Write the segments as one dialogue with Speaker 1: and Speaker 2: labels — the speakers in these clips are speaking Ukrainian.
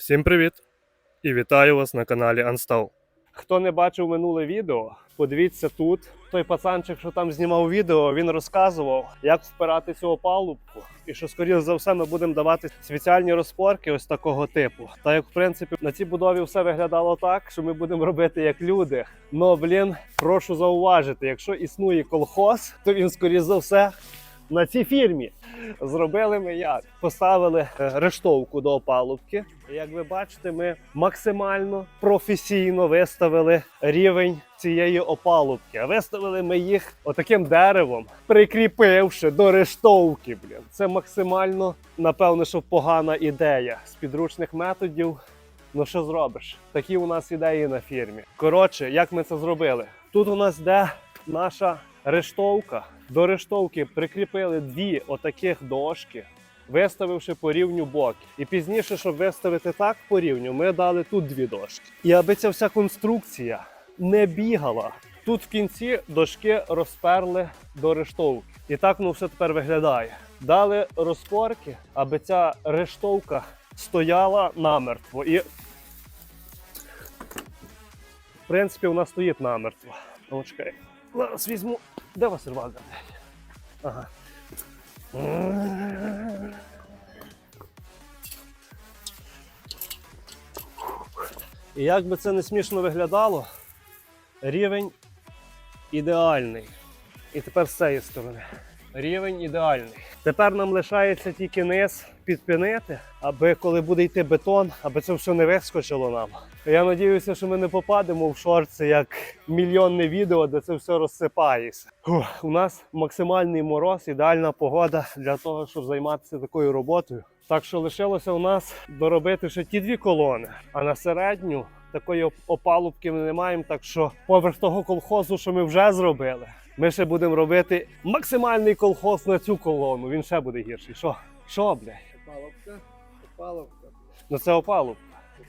Speaker 1: Всім привіт! І вітаю вас на каналі Unstall. Хто не бачив минуле відео, подивіться тут. Той пацанчик, що там знімав відео, він розказував, як впирати цю опалубку. І що, скоріше за все, ми будемо давати спеціальні розпорки ось такого типу. Та як в принципі на цій будові все виглядало так, що ми будемо робити як люди. Ну блін, прошу зауважити, якщо існує колхоз, то він скоріше за все на цій фірмі. Зробили ми як? Поставили е, рештовку до опалубки. Як ви бачите, ми максимально професійно виставили рівень цієї опалубки. А виставили ми їх отаким деревом, прикріпивши до рештовки. Блін, це максимально, напевно, що погана ідея з підручних методів. Ну що зробиш? Такі у нас ідеї на фірмі. Коротше, як ми це зробили? Тут у нас де наша рештовка. До рештовки прикріпили дві отаких дошки, виставивши по рівню боки. І пізніше, щоб виставити так по рівню, ми дали тут дві дошки. І аби ця вся конструкція не бігала. Тут в кінці дошки розперли до рештовки. І так воно все тепер виглядає. Дали розпорки, аби ця рештовка стояла намертво. І в принципі, вона стоїть намертво. Ну, чекай. Зараз візьму. Де вас рвага? Ага. І як би це не смішно виглядало, рівень ідеальний. І тепер з цієї сторони. Рівень ідеальний. Тепер нам лишається тільки низ підпинити, аби коли буде йти бетон, аби це все не вискочило нам. Я надіюся, що ми не попадемо в шорти як мільйонне відео, де це все розсипається. Фух, у нас максимальний мороз, ідеальна погода для того, щоб займатися такою роботою. Так що лишилося у нас доробити ще ті дві колони, а на середню такої опалубки ми не маємо. Так що поверх того колхозу, що ми вже зробили, ми ще будемо робити максимальний колхоз на цю колону. Він ще буде гірший. Що? Що, блядь?
Speaker 2: Опалубка, опалубка.
Speaker 1: Ну це опалубка.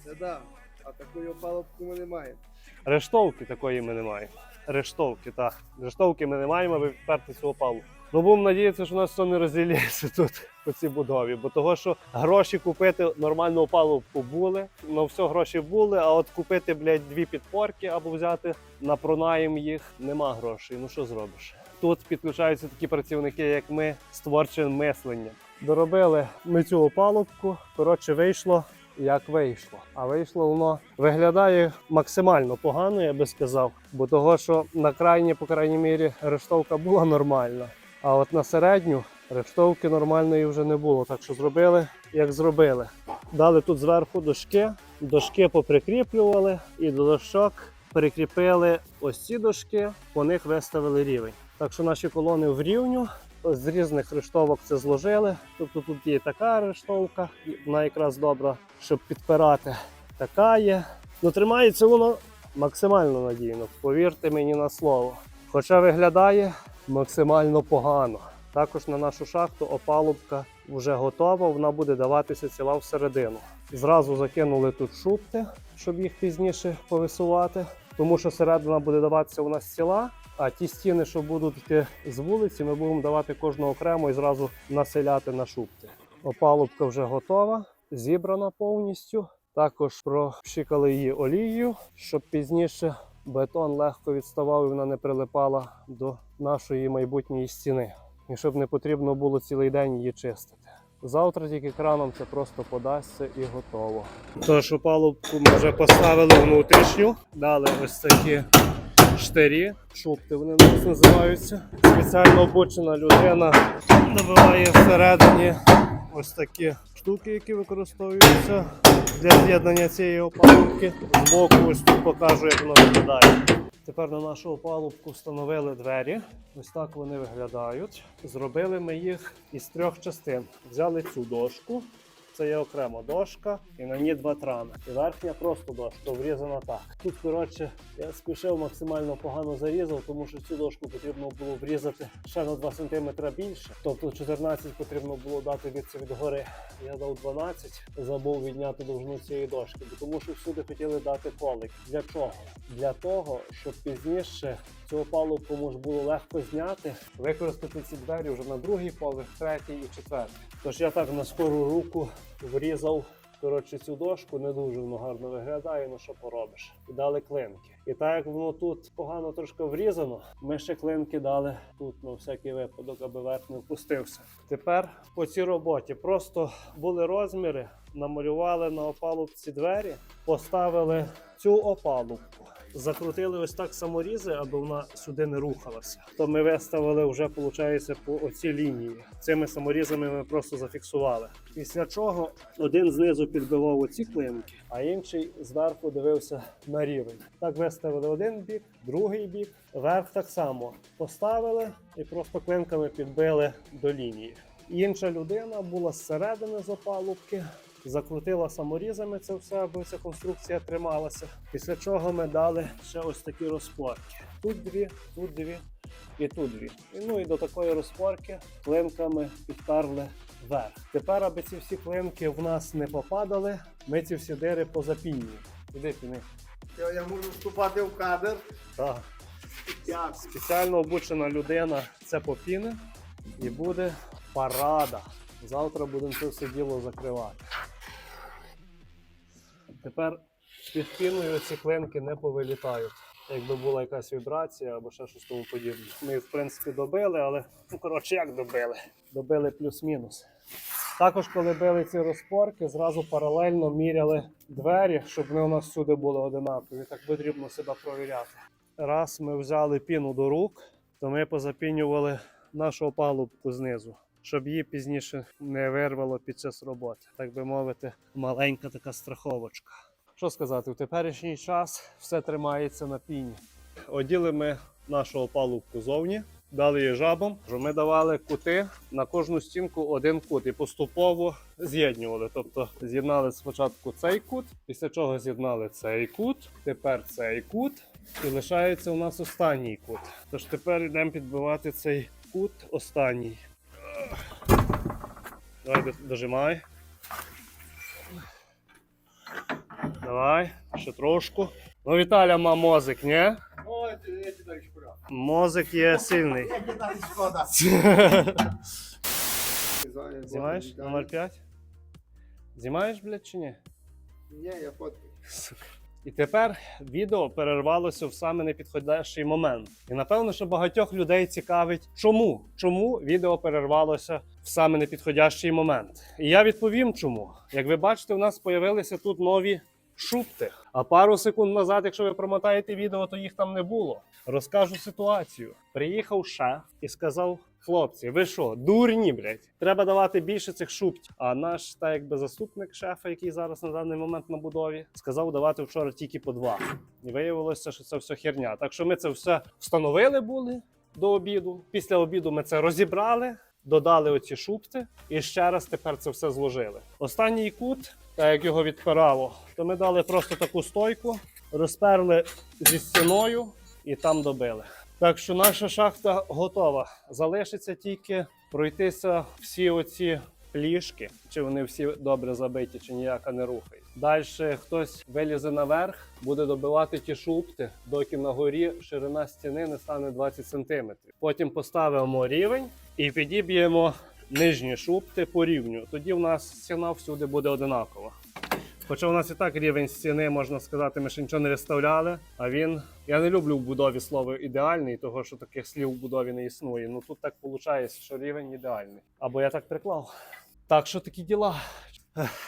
Speaker 2: Це да. А такої опалубки ми не маємо.
Speaker 1: Рештовки такої ми не маємо. Рештовки, так. Рештовки ми не маємо, аби вперти цю опалу. Ну будемо надіятися, що у нас все не розділиться тут по цій будові. Бо того, що гроші купити нормальну опалубку були, на все гроші були, а от купити, блядь, дві підпорки або взяти на пронаєм їх нема грошей. Ну що зробиш? Тут підключаються такі працівники, як ми, з творчим мисленням. Доробили ми цю опалубку. Коротше, вийшло як вийшло. А вийшло воно виглядає максимально погано, я би сказав. Бо того, що на крайній, по крайній мірі, рештовка була нормальна. А от на середню рештовки нормальної вже не було. Так що зробили, як зробили. Дали тут зверху дошки, дошки поприкріплювали і до дошок прикріпили ось ці дошки, по них виставили рівень. Так що наші колони в рівню. З різних рештовок це зложили. Тобто тут є така рештовка, вона якраз добра, щоб підпирати. Така є. Ну тримається воно максимально надійно, повірте мені на слово. Хоча виглядає максимально погано. Також на нашу шахту опалубка вже готова, вона буде даватися ціла всередину. Зразу закинули тут шупти, щоб їх пізніше повисувати, тому що середина буде даватися у нас ціла. А ті стіни, що будуть йти з вулиці, ми будемо давати кожну окремо і зразу населяти на шупти. Опалубка вже готова, зібрана повністю. Також пропшикали її олією, щоб пізніше бетон легко відставав і вона не прилипала до нашої майбутньої стіни. І щоб не потрібно було цілий день її чистити. Завтра тільки краном це просто подасться і готово. Тож опалубку ми вже поставили внутрішню, дали ось такі штирі, шупти вони нас називаються. Спеціально обучена людина добиває всередині ось такі штуки, які використовуються для з'єднання цієї опалубки. Збоку ось тут покажу, як воно виглядає. Тепер на нашу опалубку встановили двері. Ось так вони виглядають. Зробили ми їх із трьох частин. Взяли цю дошку. Це є окрема дошка, і на ній два трами. І верхня просто дошка врізана так. Тут, коротше, я спішив максимально погано зарізав, тому що цю дошку потрібно було врізати ще на 2 см більше. Тобто 14 потрібно було дати від від гори. Я дав 12, забув відняти довжину цієї дошки, тому що всюди хотіли дати колик. Для чого? Для того, щоб пізніше цю опалубку можна було легко зняти, використати ці двері вже на другий поверх, третій і четвертий. Тож я так на скору руку врізав коротше цю дошку не дуже воно гарно виглядає, ну що поробиш. І дали клинки. І так як воно тут погано трошки врізано, ми ще клинки дали тут на всякий випадок, аби верх не впустився. Тепер по цій роботі просто були розміри, намалювали на опалубці двері, поставили цю опалубку. Закрутили ось так саморізи, аби вона сюди не рухалася. То ми виставили вже, виходить, по оцій лінії. Цими саморізами ми просто зафіксували. Після чого один знизу підбивав оці клинки, а інший зверху дивився на рівень. Так виставили один бік, другий бік, верх так само поставили і просто клинками підбили до лінії. Інша людина була зсередини з опалубки, закрутила саморізами це все, аби ця конструкція трималася. Після чого ми дали ще ось такі розпорки. Тут дві, тут дві і тут дві. І, ну і до такої розпорки клинками підперли вверх. Тепер, аби ці всі клинки в нас не попадали, ми ці всі дири позапінюємо. Іди піни.
Speaker 2: Я, я можу вступати в кадр.
Speaker 1: Так.
Speaker 2: Як?
Speaker 1: Спеціально обучена людина це попіне і буде парада. Завтра будемо це все діло закривати. Тепер під піною ці клинки не повилітають. Якби була якась вібрація або ще щось тому подібне. Ми, в принципі, добили, але ну коротше, як добили? Добили плюс-мінус. Також, коли били ці розпорки, зразу паралельно міряли двері, щоб вони у нас всюди були одинакові. Так потрібно себе провіряти. Раз ми взяли піну до рук, то ми позапінювали нашу опалубку знизу, щоб її пізніше не вирвало під час роботи. Так би мовити, маленька така страховочка. Що сказати, в теперішній час все тримається на піні. Оділи ми нашу опалубку зовні, дали її жабом. Ми давали кути на кожну стінку один кут і поступово з'єднювали. Тобто з'єднали спочатку цей кут, після чого з'єднали цей кут, тепер цей кут, і лишається у нас останній кут. Тож тепер йдемо підбивати цей кут останній. Давай дожимай. Давай, ще трошку. Ну, Віталя ма мозик, ні? Мозик є сильний. Знімаєш номер 5? Знімаєш, блядь, чи ні?
Speaker 2: Ні, я фоткаю.
Speaker 1: Сука. І тепер відео перервалося в саме непідходящий момент. І напевно, що багатьох людей цікавить, чому? Чому відео перервалося в саме непідходящий момент? І я відповім, чому. Як ви бачите, у нас з'явилися тут нові шупти. А пару секунд назад, якщо ви промотаєте відео, то їх там не було. Розкажу ситуацію. Приїхав шеф і сказав: хлопці, ви що, дурні, блядь? Треба давати більше цих шуптів. А наш, так якби заступник шефа, який зараз на даний момент на будові, сказав давати вчора тільки по два. І виявилося, що це все херня. Так що ми це все встановили були до обіду. Після обіду ми це розібрали. Додали оці шупти і ще раз тепер це все зложили. Останній кут, так як його відпирало, то ми дали просто таку стойку, розперли зі стіною і там добили. Так що наша шахта готова. Залишиться тільки пройтися всі оці плішки, чи вони всі добре забиті, чи ніяка не рухає. Далі хтось вилізе наверх, буде добивати ті шупти, доки на горі ширина стіни не стане 20 см. Потім поставимо рівень і підіб'ємо нижні шупти по рівню. Тоді в нас стіна всюди буде одинакова. Хоча у нас і так рівень стіни, можна сказати, ми ще нічого не виставляли. А він. Я не люблю в будові слово ідеальний, того що таких слів в будові не існує. Ну тут так виходить, що рівень ідеальний. Або я так приклав. Так що такі діла.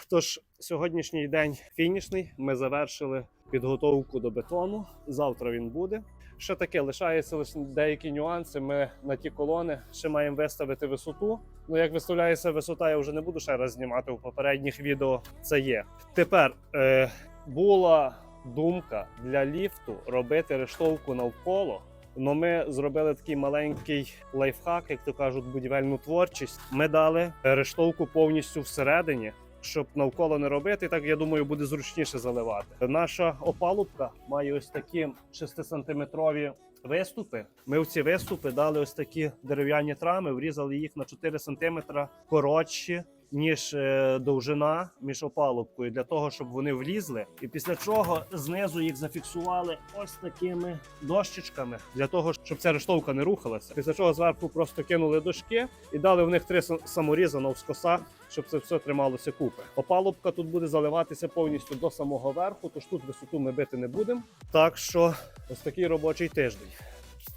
Speaker 1: Тож сьогоднішній день фінішний. Ми завершили підготовку до бетону. Завтра він буде. Що таке? Лишаються лише деякі нюанси. Ми на ті колони ще маємо виставити висоту. Ну, як виставляється висота, я вже не буду ще раз знімати у попередніх відео. Це є. Тепер е, була думка для ліфту робити рештовку навколо. Но ми зробили такий маленький лайфхак, як то кажуть, будівельну творчість. Ми дали рештовку повністю всередині, щоб навколо не робити. Так я думаю, буде зручніше заливати. Наша опалубка має ось такі 6-сантиметрові виступи. Ми в ці виступи дали ось такі дерев'яні трами, врізали їх на 4 сантиметра коротші, ніж е, довжина між опалубкою, для того, щоб вони влізли. І після чого знизу їх зафіксували ось такими дощечками, для того, щоб ця рештовка не рухалася. Після чого зверху просто кинули дошки і дали в них три са- саморіза навскоса, щоб це все трималося купи. Опалубка тут буде заливатися повністю до самого верху, тож тут висоту ми бити не будемо. Так що ось такий робочий тиждень.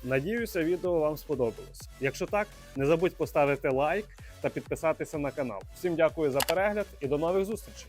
Speaker 1: Надіюся, відео вам сподобалось. Якщо так, не забудь поставити лайк та підписатися на канал. Всім дякую за перегляд і до нових зустрічей.